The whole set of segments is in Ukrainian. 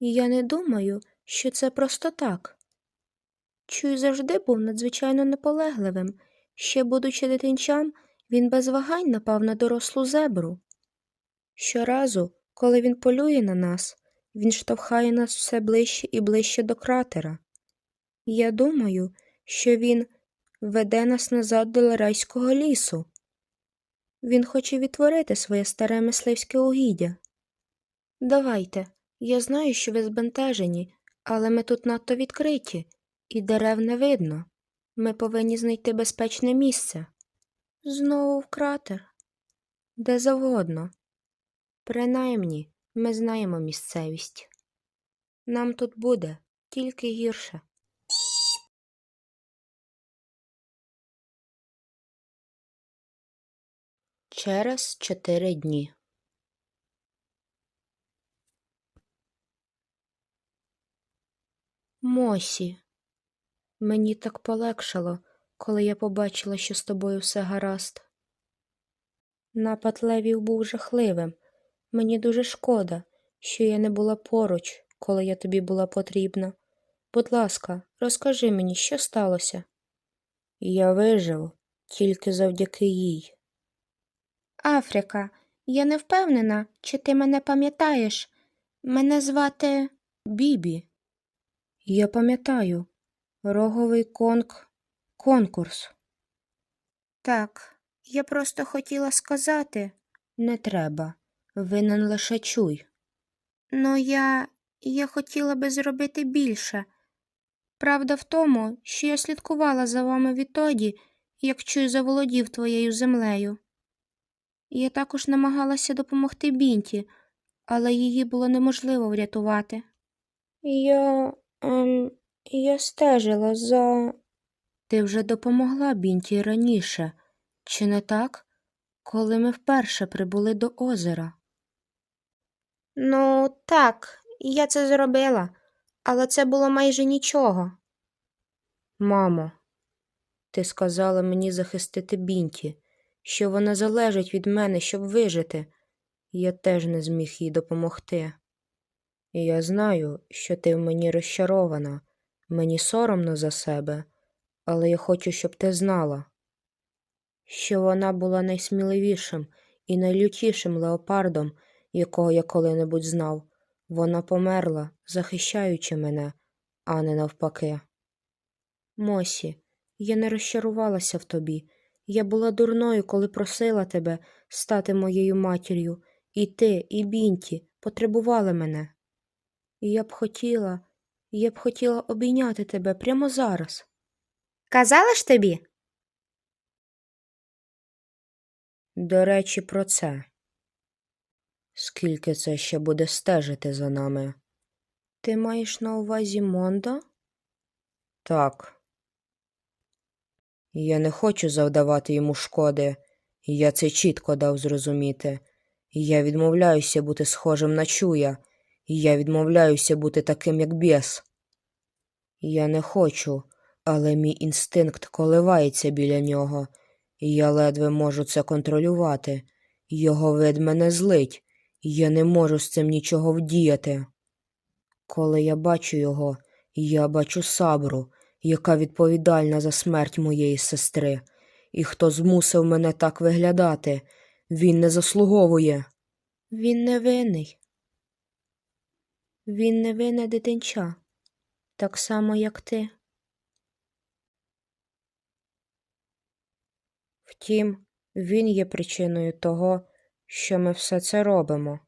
Я не думаю, що це просто так. Чуй завжди був надзвичайно наполегливим. Ще будучи дитинчам, він без вагань напав на дорослу зебру. Щоразу, коли він полює на нас, він штовхає нас все ближче і ближче до кратера. Я думаю, що він веде нас назад до Лерейського лісу. Він хоче відтворити своє старе мисливське угіддя. Давайте, я знаю, що ви збентежені, але ми тут надто відкриті, і дерев не видно. Ми повинні знайти безпечне місце. Знову в кратер. Де завгодно. Принаймні, ми знаємо місцевість. Нам тут буде тільки гірше. Через чотири дні. Мосі, мені так полегшало, коли я побачила, що з тобою все гаразд. Напад левів був жахливим. Мені дуже шкода, що я не була поруч, коли я тобі була потрібна. Будь ласка, розкажи мені, що сталося. Я вижив тільки завдяки їй. Африка, я не впевнена, чи ти мене пам'ятаєш. Мене звати Бібі. Я пам'ятаю. Роговий конк конкурс. Так, я просто хотіла сказати. Не треба. Винен лише чуй. Ну, я. я хотіла би зробити більше. Правда в тому, що я слідкувала за вами відтоді, як чуй заволодів твоєю землею. Я також намагалася допомогти Бінті, але її було неможливо врятувати. Я. Ем, я стежила за. Ти вже допомогла Бінті раніше, чи не так, коли ми вперше прибули до озера? Ну, так, я це зробила, але це було майже нічого. Мамо, ти сказала мені захистити Бінті, що вона залежить від мене, щоб вижити. Я теж не зміг їй допомогти. Я знаю, що ти в мені розчарована, мені соромно за себе, але я хочу, щоб ти знала, що вона була найсміливішим і найлютішим леопардом, якого я коли-небудь знав. Вона померла, захищаючи мене, а не навпаки. Мосі, я не розчарувалася в тобі. Я була дурною, коли просила тебе стати моєю матір'ю, і ти, і Бінті потребували мене. І я б хотіла, я б хотіла обійняти тебе прямо зараз. Казала ж тобі? До речі, про це. Скільки це ще буде стежити за нами? Ти маєш на увазі Мондо? Так. Я не хочу завдавати йому шкоди, я це чітко дав зрозуміти. Я відмовляюся бути схожим на чуя, я відмовляюся бути таким, як біс. Я не хочу, але мій інстинкт коливається біля нього, і я ледве можу це контролювати. Його вид мене злить, я не можу з цим нічого вдіяти. Коли я бачу його, я бачу сабру, яка відповідальна за смерть моєї сестри, і хто змусив мене так виглядати, він не заслуговує. Він не винний. Він не винне дитинча, так само, як ти. Втім, він є причиною того, що ми все це робимо.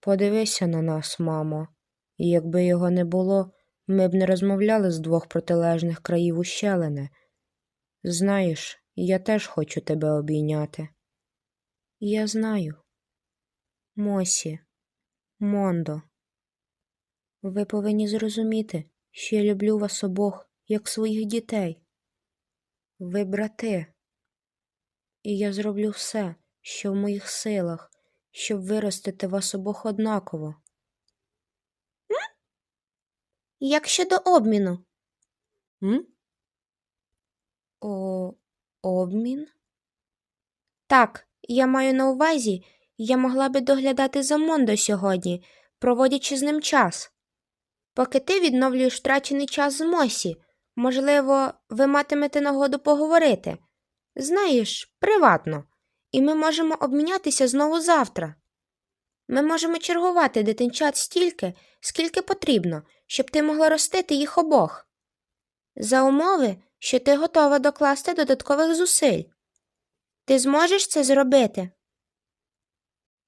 Подивися на нас, мамо, і якби його не було, ми б не розмовляли з двох протилежних країв ущелини. Знаєш, я теж хочу тебе обійняти. Я знаю. Мосі, Мондо, ви повинні зрозуміти, що я люблю вас обох, як своїх дітей. Ви брати, і я зроблю все, що в моїх силах, щоб виростити вас обох однаково. Як щодо обміну? М? О, обмін? Так, я маю на увазі, я могла би доглядати за Мондо сьогодні, проводячи з ним час. Поки ти відновлюєш втрачений час з Мосі, можливо, ви матимете нагоду поговорити. Знаєш, приватно, і ми можемо обмінятися знову завтра. Ми можемо чергувати дитинчат стільки, скільки потрібно, щоб ти могла ростити їх обох. За умови, що ти готова докласти додаткових зусиль. Ти зможеш це зробити?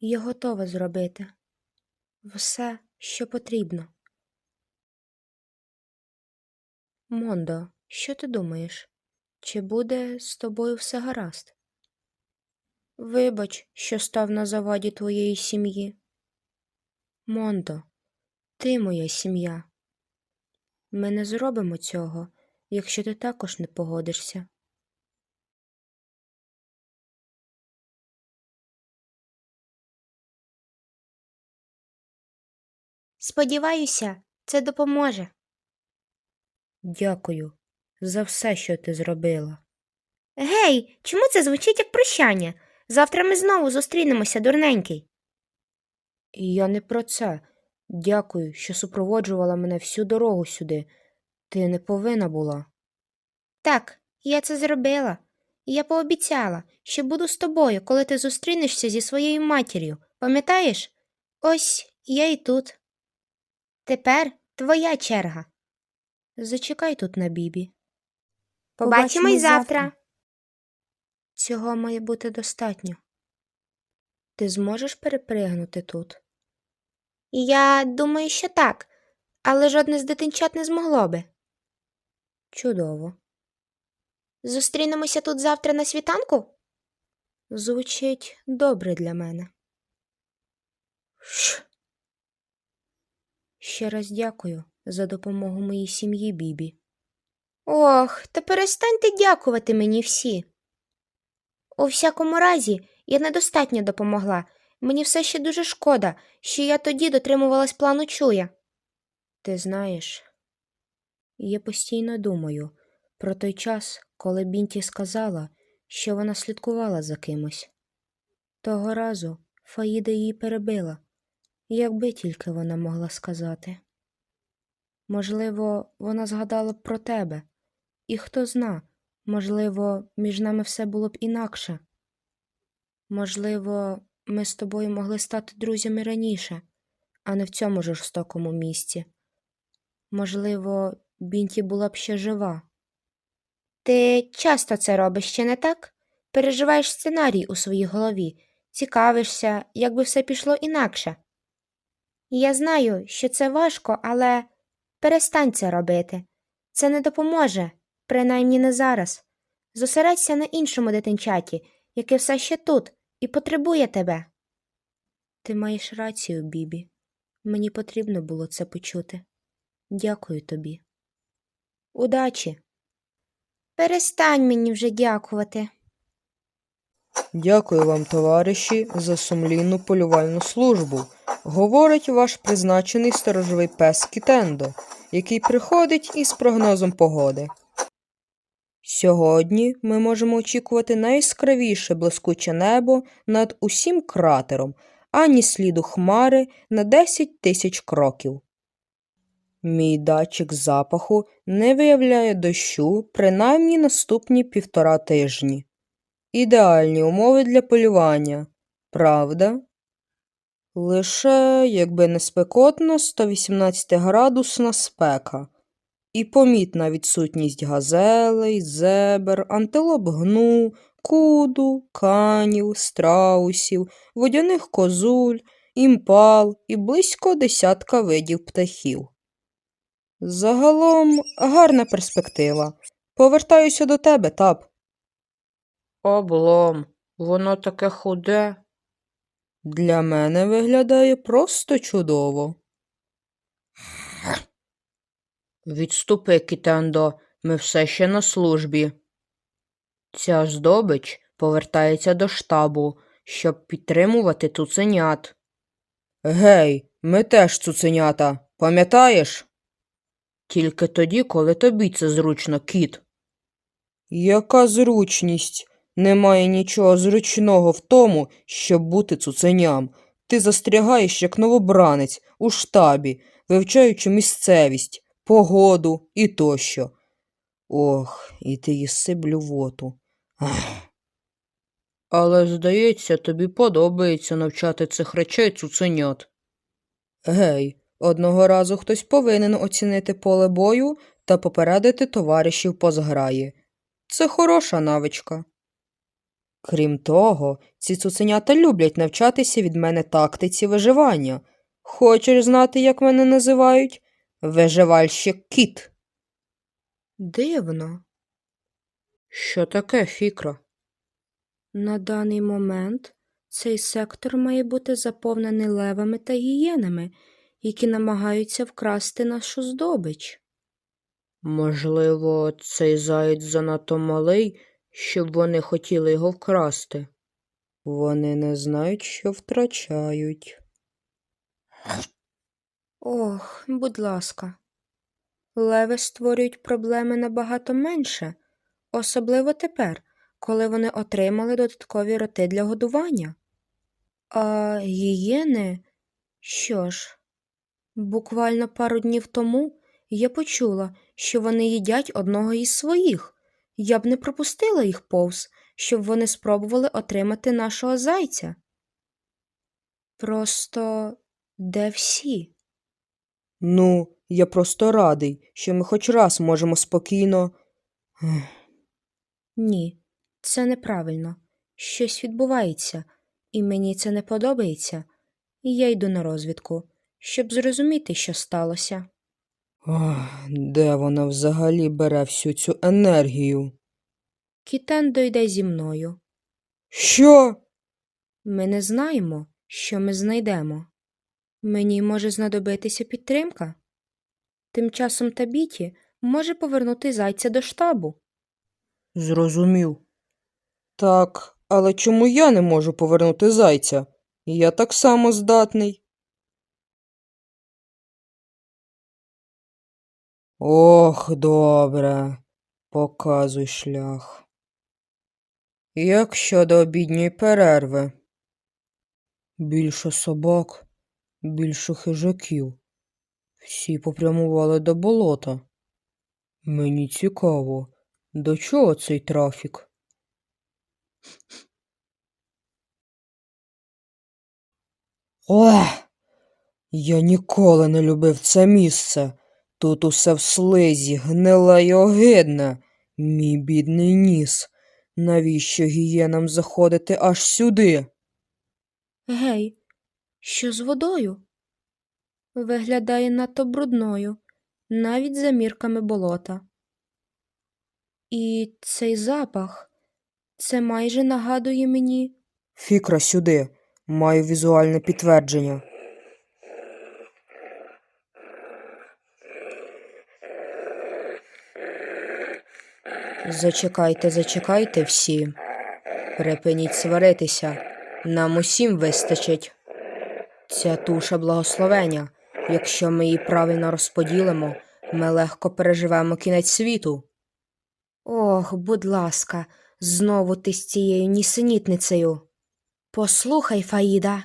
Я готова зробити все, що потрібно. Мондо, що ти думаєш? Чи буде з тобою все гаразд? Вибач, що став на заваді твоєї сім'ї. Мондо, ти моя сім'я. Ми не зробимо цього, якщо ти також не погодишся. Сподіваюся, це допоможе. Дякую за все, що ти зробила. Гей, чому це звучить як прощання? Завтра ми знову зустрінемося, дурненький. Я не про це. Дякую, що супроводжувала мене всю дорогу сюди. Ти не повинна була. Так, я це зробила. І я пообіцяла, що буду з тобою, коли ти зустрінешся зі своєю матір'ю. Пам'ятаєш? Ось я і тут. Тепер твоя черга. Зачекай тут на бібі. Побачимось завтра. Цього має бути достатньо. Ти зможеш перепригнути тут? Я думаю, що так, але жодне з дитинчат не змогло би. Чудово. Зустрінемося тут завтра на світанку? Звучить добре для мене. Ш. Ще раз дякую за допомогу моїй сім'ї, Бібі. Ох, та перестаньте дякувати мені всі. У всякому разі, я недостатньо допомогла. Мені все ще дуже шкода, що я тоді дотримувалась плану чуя. Ти знаєш, я постійно думаю про той час, коли Бінті сказала, що вона слідкувала за кимось. Того разу Фаїда її перебила, якби тільки вона могла сказати. Можливо, вона згадала б про тебе, і хто зна, можливо, між нами все було б інакше. Можливо, ми з тобою могли стати друзями раніше, а не в цьому жорстокому місці. Можливо, Бінті була б ще жива. Ти часто це робиш, чи не так? Переживаєш сценарій у своїй голові, цікавишся, як би все пішло інакше. Я знаю, що це важко, але перестань це робити. Це не допоможе, принаймні не зараз. Зосередься на іншому дитинчаті, яке все ще тут і потребує тебе. Ти маєш рацію, Бібі. Мені потрібно було це почути. Дякую тобі. Удачі. Перестань мені вже дякувати. Дякую вам, товариші, за сумлінну полювальну службу. Говорить ваш призначений сторожовий пес Кітендо, який приходить із прогнозом погоди. Сьогодні ми можемо очікувати найяскравіше блискуче небо над усім кратером, ані сліду хмари на 10 тисяч кроків. Мій датчик запаху не виявляє дощу принаймні наступні півтора тижні. Ідеальні умови для полювання, правда? Лише, якби не спекотно, 118 градусна спека і помітна відсутність газелей, зебр, антилоп гну, куду, канів, страусів, водяних козуль, імпал і близько десятка видів птахів. Загалом гарна перспектива. Повертаюся до тебе, тап. Облом, воно таке худе. Для мене виглядає просто чудово. Відступи, Кітендо, ми все ще на службі. Ця здобич повертається до штабу, щоб підтримувати цуценят. Гей, ми теж цуценята, пам'ятаєш? Тільки тоді, коли тобі це зручно, кіт. Яка зручність? Немає нічого зручного в тому, щоб бути цуценям. Ти застрягаєш як новобранець у штабі, вивчаючи місцевість, погоду і тощо. Ох, і ти їси блювоту. Ах. Але, здається, тобі подобається навчати цих речей цуценят. Гей, одного разу хтось повинен оцінити поле бою та попередити товаришів по зграї. Це хороша навичка. Крім того, ці цуценята люблять навчатися від мене тактиці виживання. Хочеш знати, як мене називають? Виживальщик кіт. Дивно. Що таке, фікро? На даний момент цей сектор має бути заповнений левами та гієнами, які намагаються вкрасти нашу здобич. Можливо, цей заєць занадто малий, щоб вони хотіли його вкрасти. Вони не знають, що втрачають. Ох, будь ласка. Леви створюють проблеми набагато менше, особливо тепер, коли вони отримали додаткові роти для годування. А гієни, що ж, буквально пару днів тому я почула, що вони їдять одного із своїх. Я б не пропустила їх повз, щоб вони спробували отримати нашого зайця. Просто де всі? Ну, я просто радий, що ми хоч раз можемо спокійно. Ні, це неправильно. Щось відбувається, і мені це не подобається. І я йду на розвідку, щоб зрозуміти, що сталося. Ах, Де вона взагалі бере всю цю енергію? Кітен дойде зі мною. Що? Ми не знаємо, що ми знайдемо. Мені може знадобитися підтримка. Тим часом Табіті може повернути зайця до штабу. Зрозумів. Так, але чому я не можу повернути зайця? Я так само здатний. Ох, добре. Показуй шлях. Як щодо обідньої перерви? Більше собак, більше хижаків. Всі попрямували до болота. Мені цікаво, до чого цей трафік? Ох, я ніколи не любив це місце. Тут усе в слизі, гниле й огидне. Мій бідний ніс. Навіщо гієнам заходити аж сюди? Гей, що з водою? Виглядає надто брудною, навіть за мірками болота. І цей запах, це майже нагадує мені. Фікра сюди. Маю візуальне підтвердження. Зачекайте, зачекайте всі. Припиніть сваритися. Нам усім вистачить. Ця туша благословення. Якщо ми її правильно розподілимо, ми легко переживемо кінець світу. Ох, будь ласка, знову ти з цією нісенітницею. Послухай, Фаїда.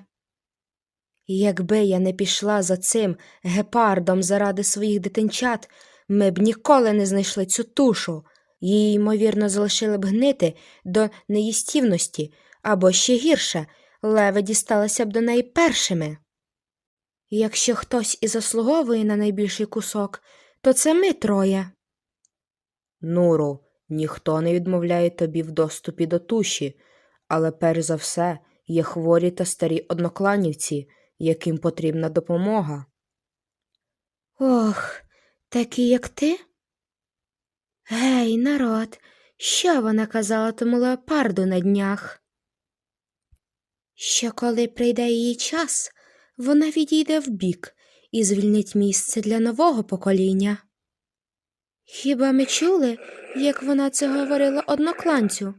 Якби я не пішла за цим гепардом заради своїх дитинчат, ми б ніколи не знайшли цю тушу. Її, ймовірно, залишили б гнити до неїстівності, або ще гірше, леви дісталися б до неї першими. Якщо хтось і заслуговує на найбільший кусок, то це ми троє. Нуру, ніхто не відмовляє тобі в доступі до туші, але перш за все є хворі та старі однокланівці, яким потрібна допомога. Ох, такі, як ти? Гей, народ, що вона казала тому леопарду на днях? Що коли прийде її час, вона відійде вбік і звільнить місце для нового покоління. Хіба ми чули, як вона це говорила однокланцю?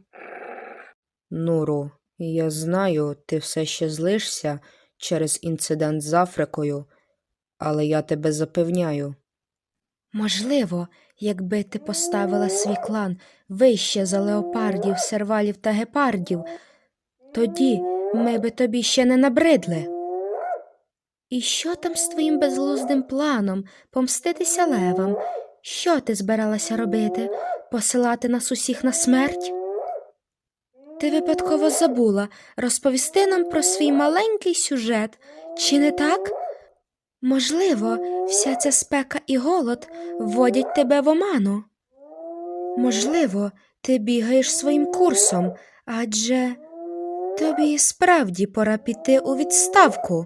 Нуру, я знаю, ти все ще злишся через інцидент з Африкою, але я тебе запевняю. Можливо, якби ти поставила свій клан вище за леопардів, сервалів та гепардів, тоді ми би тобі ще не набридли. І що там з твоїм безглуздим планом помститися левам? Що ти збиралася робити? Посилати нас усіх на смерть? Ти випадково забула розповісти нам про свій маленький сюжет, чи не так? Можливо, вся ця спека і голод вводять тебе в оману. Можливо, ти бігаєш своїм курсом, адже тобі справді пора піти у відставку.